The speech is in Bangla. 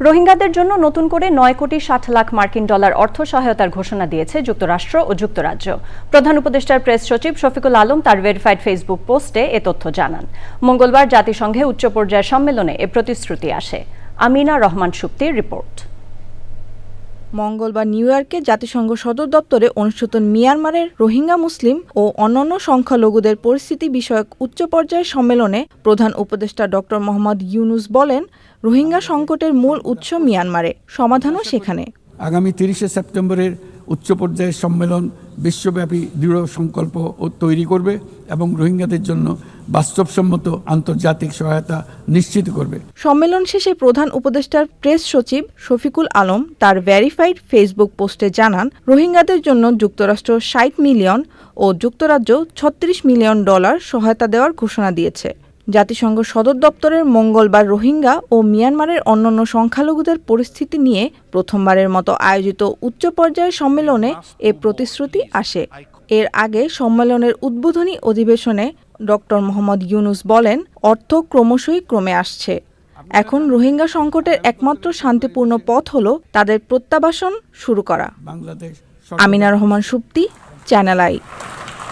রোহিঙ্গাদের জন্য নতুন করে নয় কোটি ষাট লাখ মার্কিন ডলার অর্থ সহায়তার ঘোষণা দিয়েছে যুক্তরাষ্ট্র ও যুক্তরাজ্য। প্রধান উপদেষ্টার প্রেস সচিব শফিকুল আলম তার ভেরিফাইড ফেসবুক পোস্টে এ তথ্য জানান। মঙ্গলবার জাতিসংঘে উচ্চ পর্যায়ের সম্মেলনে এ প্রতিশ্রুতি আসে। আমিনা রহমান শুক্তির রিপোর্ট। মঙ্গলবার নিউ ইয়র্কে জাতিসংঘ সদর দপ্তরে অনুষ্ঠিত মিয়ানমারের রোহিঙ্গা মুসলিম ও অন্যান্য সংখ্যালঘুদের পরিস্থিতি বিষয়ক উচ্চ পর্যায়ের সম্মেলনে প্রধান উপদেষ্টা ড. মোহাম্মদ ইউনুস বলেন, রোহিঙ্গা সংকটের মূল উৎস মিয়ানমারে। সমাধানও সেখানে। আগামী তিরিশে সেপ্টেম্বরের উচ্চ পর্যায়ের সম্মেলন বিশ্বব্যাপী দৃঢ় সংকল্প তৈরি করবে এবং রোহিঙ্গাদের জন্য বাস্তবসম্মত আন্তর্জাতিক সহায়তা নিশ্চিত করবে। সম্মেলন শেষে প্রধান উপদেষ্টার প্রেস সচিব শফিকুল আলম তার ভেরিফাইড ফেসবুক পোস্টে জানান, রোহিঙ্গাদের জন্য যুক্তরাষ্ট্র ষাট মিলিয়ন ও যুক্তরাজ্য ছত্রিশ মিলিয়ন ডলার সহায়তা দেওয়ার ঘোষণা দিয়েছে। জাতিসংঘ সদর দপ্তরের মঙ্গলবার রোহিঙ্গা ও মিয়ানমারের অন্যান্য সংখ্যালঘুদের পরিস্থিতি নিয়ে প্রথমবারের মতো আয়োজিত উচ্চ পর্যায়ের সম্মেলনে এ প্রতিশ্রুতি আসে। এর আগে সম্মেলনের উদ্বোধনী অধিবেশনে ডক্টর মোহাম্মদ ইউনুস বলেন অর্থ ক্রমশই ক্রমে আসছে। এখন রোহিঙ্গা সংকটের একমাত্র শান্তিপূর্ণ পথ হল তাদের প্রত্যাবাসন শুরু করা। Amina Rahman Supti channel I.